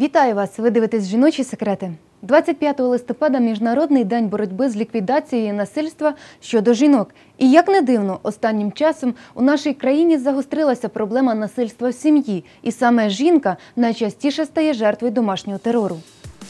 Вітаю вас! Ви дивитесь жіночі секрети. 25 листопада Міжнародний день боротьби з ліквідацією насильства щодо жінок. І як не дивно, останнім часом у нашій країні загострилася проблема насильства в сім'ї, і саме жінка найчастіше стає жертвою домашнього терору.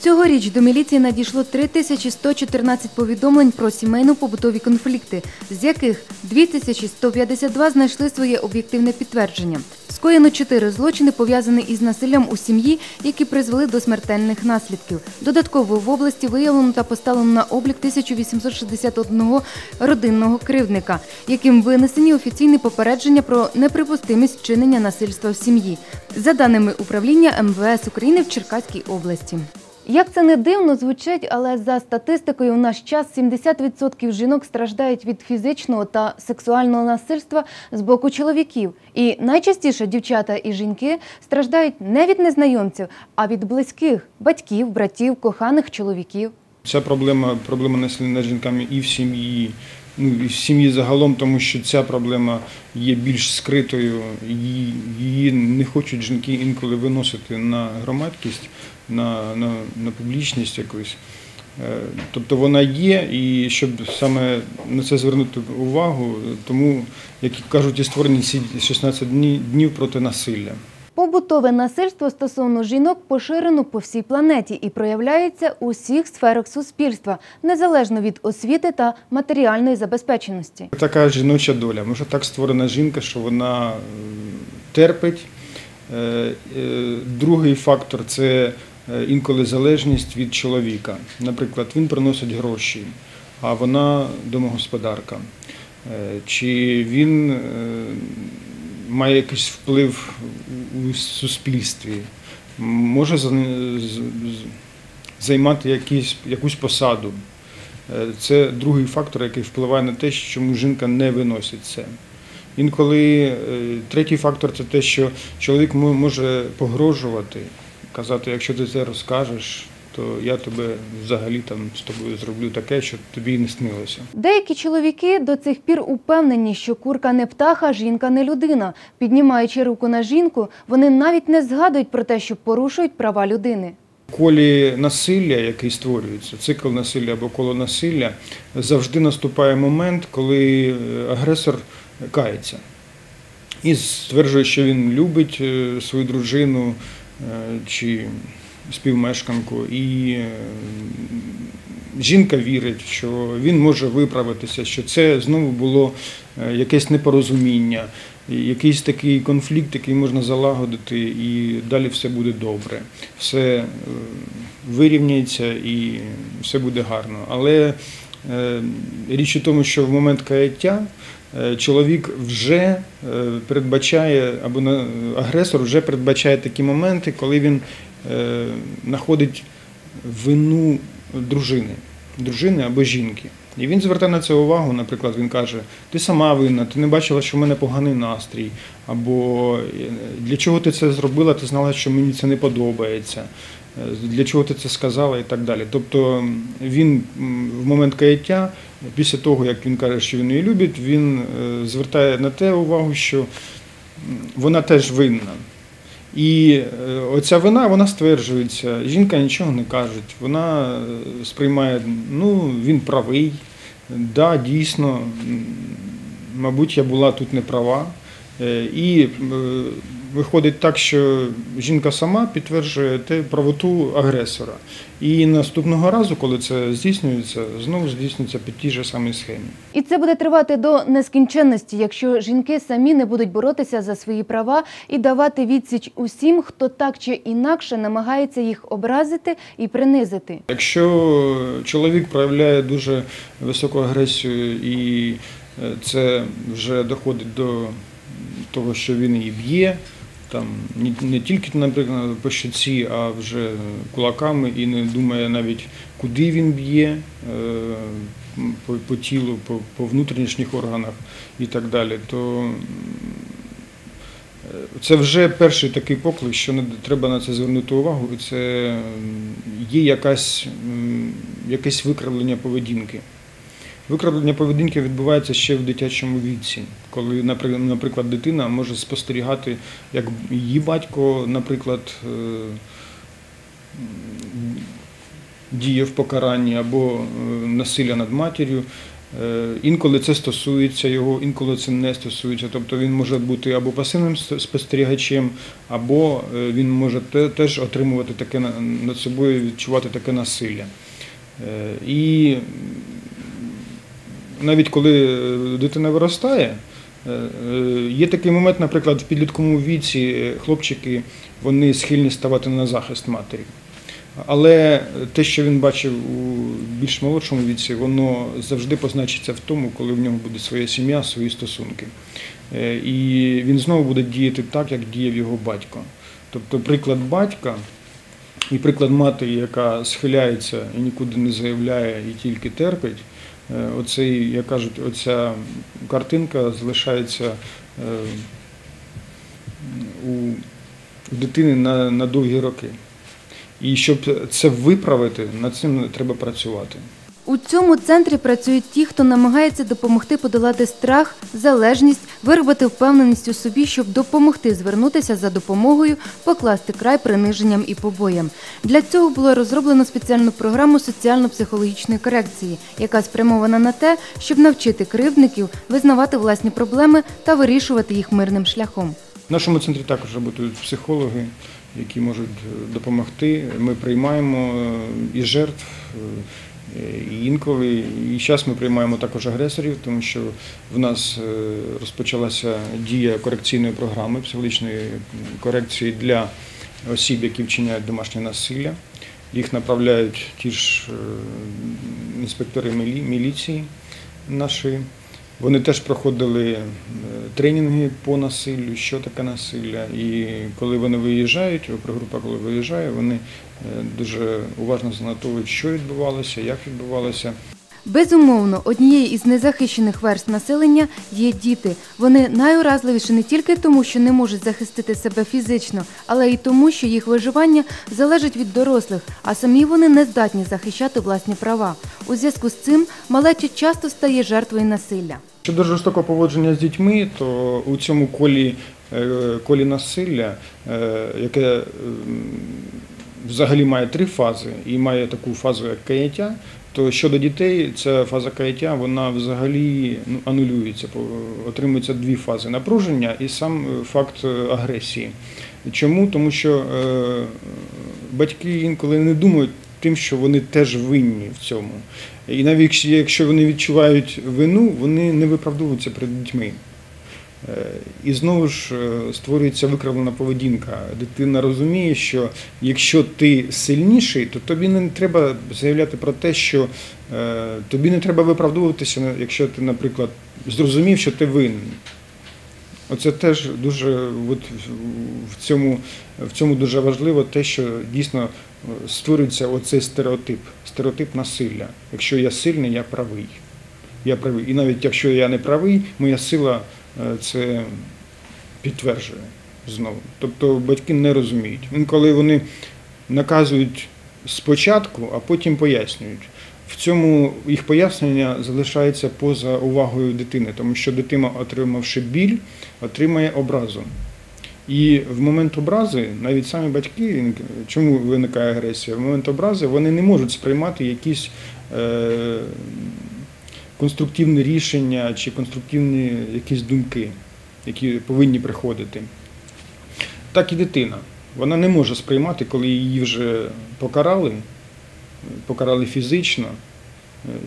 Цьогоріч до міліції надійшло 3114 повідомлень про сімейно-побутові конфлікти, з яких 2152 знайшли своє об'єктивне підтвердження. Скоєно чотири злочини пов'язані із насиллям у сім'ї, які призвели до смертельних наслідків. Додатково в області виявлено та поставлено на облік 1861 родинного кривдника, яким винесені офіційні попередження про неприпустимість вчинення насильства в сім'ї, за даними управління МВС України в Черкаській області. Як це не дивно звучить, але за статистикою в наш час 70% жінок страждають від фізичного та сексуального насильства з боку чоловіків. І найчастіше дівчата і жінки страждають не від незнайомців, а від близьких батьків, братів, коханих чоловіків. Ця проблема проблема над жінками і в сім'ї, ну і в сім'ї загалом, тому що ця проблема є більш скритою. Її не хочуть жінки інколи виносити на громадськість, на, на, на публічність якусь. Е, Тобто вона є, і щоб саме на це звернути увагу, тому, як кажуть, і створені ці 16 днів проти насилля. Побутове насильство стосовно жінок поширено по всій планеті і проявляється у всіх сферах суспільства, незалежно від освіти та матеріальної забезпеченості. Така жіноча доля. Може так створена жінка, що вона терпить. Е, е, Другий фактор це інколи залежність від чоловіка. Наприклад, він приносить гроші, а вона домогосподарка. Е, Чи він е, має якийсь вплив у суспільстві, може займати якісь, якусь посаду. Е, Це другий фактор, який впливає на те, чому жінка не виносить це. Інколи е, третій фактор це те, що чоловік може погрожувати, казати, якщо ти це розкажеш, то я тебе взагалі там з тобою зроблю таке, що тобі й не снилося. Деякі чоловіки до цих пір упевнені, що курка не птаха, жінка не людина. Піднімаючи руку на жінку, вони навіть не згадують про те, що порушують права людини. Колі насилля, який створюється, цикл насилля або коло насилля, завжди наступає момент, коли е, агресор кається і стверджує, що він любить е, свою дружину чи співмешканку, і е, жінка вірить, що він може виправитися, що це знову було е, якесь непорозуміння, якийсь такий конфлікт, який можна залагодити, і далі все буде добре. Все е, вирівняється і все буде гарно. Але е, річ у тому, що в момент каяття е, чоловік вже е, передбачає, або агресор вже передбачає такі моменти, коли він е, знаходить вину дружини, дружини або жінки. І він звертає на це увагу, наприклад, він каже: ти сама винна, ти не бачила, що в мене поганий настрій, або е, для чого ти це зробила, ти знала, що мені це не подобається, е, для чого ти це сказала і так далі. Тобто він в момент каяття, після того, як він каже, що він її любить, він е, звертає на те увагу, що вона теж винна. І е, оця вина вона стверджується. Жінка нічого не каже. Вона е, сприймає, ну він правий. Да, дійсно, мабуть, я була тут не права. І виходить так, що жінка сама підтверджує те правоту агресора. І наступного разу, коли це здійснюється, знову здійснюється по тій же самій схемі. І це буде тривати до нескінченності, якщо жінки самі не будуть боротися за свої права і давати відсіч усім, хто так чи інакше намагається їх образити і принизити. Якщо чоловік проявляє дуже високу агресію і е, це вже доходить до того, що він її б'є, там не- тільки, наприклад, по щоці, а вже кулаками і не думає навіть, куди він б'є е, по, по тілу, по, по внутрішніх органах і так далі, то Е, Це вже перший такий поклик, що не треба на це звернути увагу. і Це є якась, якесь викривлення поведінки. Викривлення поведінки відбувається ще в дитячому віці, коли, наприклад, дитина може спостерігати, як її батько, наприклад, е, діє в покаранні або е, насилля над матір'ю. Е, Інколи це стосується його, інколи це не стосується. Тобто він може бути або пасивним спостерігачем, або він може теж отримувати таке над собою, відчувати таке насилля. І навіть коли е, дитина виростає, е, е, є такий момент, наприклад, в підлітковому віці хлопчики вони схильні ставати на захист матері. Але те, що він бачив у більш молодшому віці, воно завжди позначиться в тому, коли в нього буде своя сім'я, свої стосунки. І він знову буде діяти так, як діяв його батько. Тобто приклад батька і приклад матері, яка схиляється і нікуди не заявляє і тільки терпить, оцей, як кажуть, оця картинка залишається е, у дитини на, на довгі роки. І щоб це виправити, над цим треба працювати. У цьому центрі працюють ті, хто намагається допомогти подолати страх, залежність, виробити впевненість у собі, щоб допомогти звернутися за допомогою, покласти край приниженням і побоям. Для цього було розроблено спеціальну програму соціально-психологічної корекції, яка спрямована на те, щоб навчити кривдників визнавати власні проблеми та вирішувати їх мирним шляхом. В нашому центрі також працюють психологи, які можуть е, допомогти. Ми приймаємо е, і жертв, е, і інколи. І зараз ми приймаємо також агресорів, тому що в нас е, розпочалася дія корекційної програми, психологічної корекції для осіб, які вчиняють домашнє насилля. Їх направляють ті ж е, інспектори мілі- міліції нашої. Вони теж проходили е, тренінги по насиллю, що таке насилля. І коли вони виїжджають, опергрупа, коли виїжджає, вони е, дуже уважно занотовують, що відбувалося, як відбувалося. Безумовно, однією із незахищених верст населення є діти. Вони найуразливіші не тільки тому, що не можуть захистити себе фізично, але й тому, що їх виживання залежить від дорослих, а самі вони не здатні захищати власні права. У зв'язку з цим малеча часто стає жертвою насилля. Щодо жорстокого поводження з дітьми, то у цьому колі, е, колі насилля, е, яке взагалі має три фази і має таку фазу, як каяття, то щодо дітей, ця фаза каяття вона взагалі ну, анулюється. Отримуються дві фази напруження і сам е, факт е, агресії. Чому? Тому що е, батьки інколи не думають тим, що вони теж винні в цьому. І навіть якщо вони відчувають вину, вони не виправдовуються перед дітьми. І знову ж е, створюється викривлена поведінка. Дитина розуміє, що якщо ти сильніший, то тобі не треба заявляти про те, що е, тобі не треба виправдовуватися, якщо ти, наприклад, зрозумів, що ти винен. Оце теж дуже от, в, цьому, в цьому дуже важливо те, що дійсно е, створюється оцей стереотип, стереотип насилля. Якщо я сильний, я правий. Я правий. І навіть якщо я не правий, моя сила це підтверджує знову. Тобто батьки не розуміють. Інколи вони наказують спочатку, а потім пояснюють. В цьому їх пояснення залишається поза увагою дитини, тому що дитина, отримавши біль, отримає образу. І в момент образи, навіть самі батьки, чому виникає агресія? В момент образи вони не можуть сприймати якісь е, конструктивні рішення чи конструктивні якісь думки, які повинні приходити. Так і дитина. Вона не може сприймати, коли її вже покарали, покарали фізично,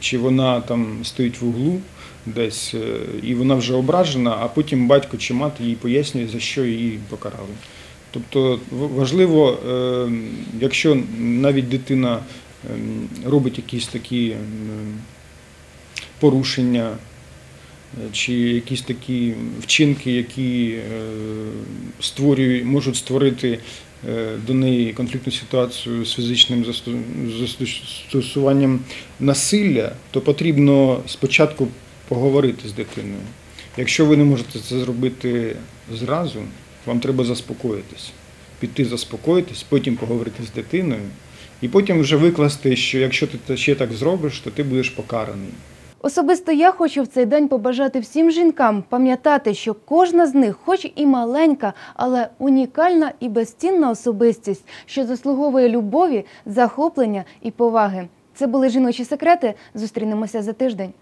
чи вона там стоїть в углу десь, е, і вона вже ображена, а потім батько чи мати їй пояснює, за що її покарали. Тобто важливо, е, якщо навіть дитина ем, робить якісь такі ем, порушення, е, чи якісь такі вчинки, які е, створюють, можуть створити е, до неї конфліктну ситуацію з фізичним застосуванням насилля, то потрібно спочатку поговорити з дитиною. Якщо ви не можете це зробити зразу, вам треба заспокоїтись, піти заспокоїтись, потім поговорити з дитиною, і потім вже викласти, що якщо ти ще так зробиш, то ти будеш покараний. Особисто я хочу в цей день побажати всім жінкам пам'ятати, що кожна з них, хоч і маленька, але унікальна і безцінна особистість, що заслуговує любові, захоплення і поваги. Це були жіночі секрети. Зустрінемося за тиждень.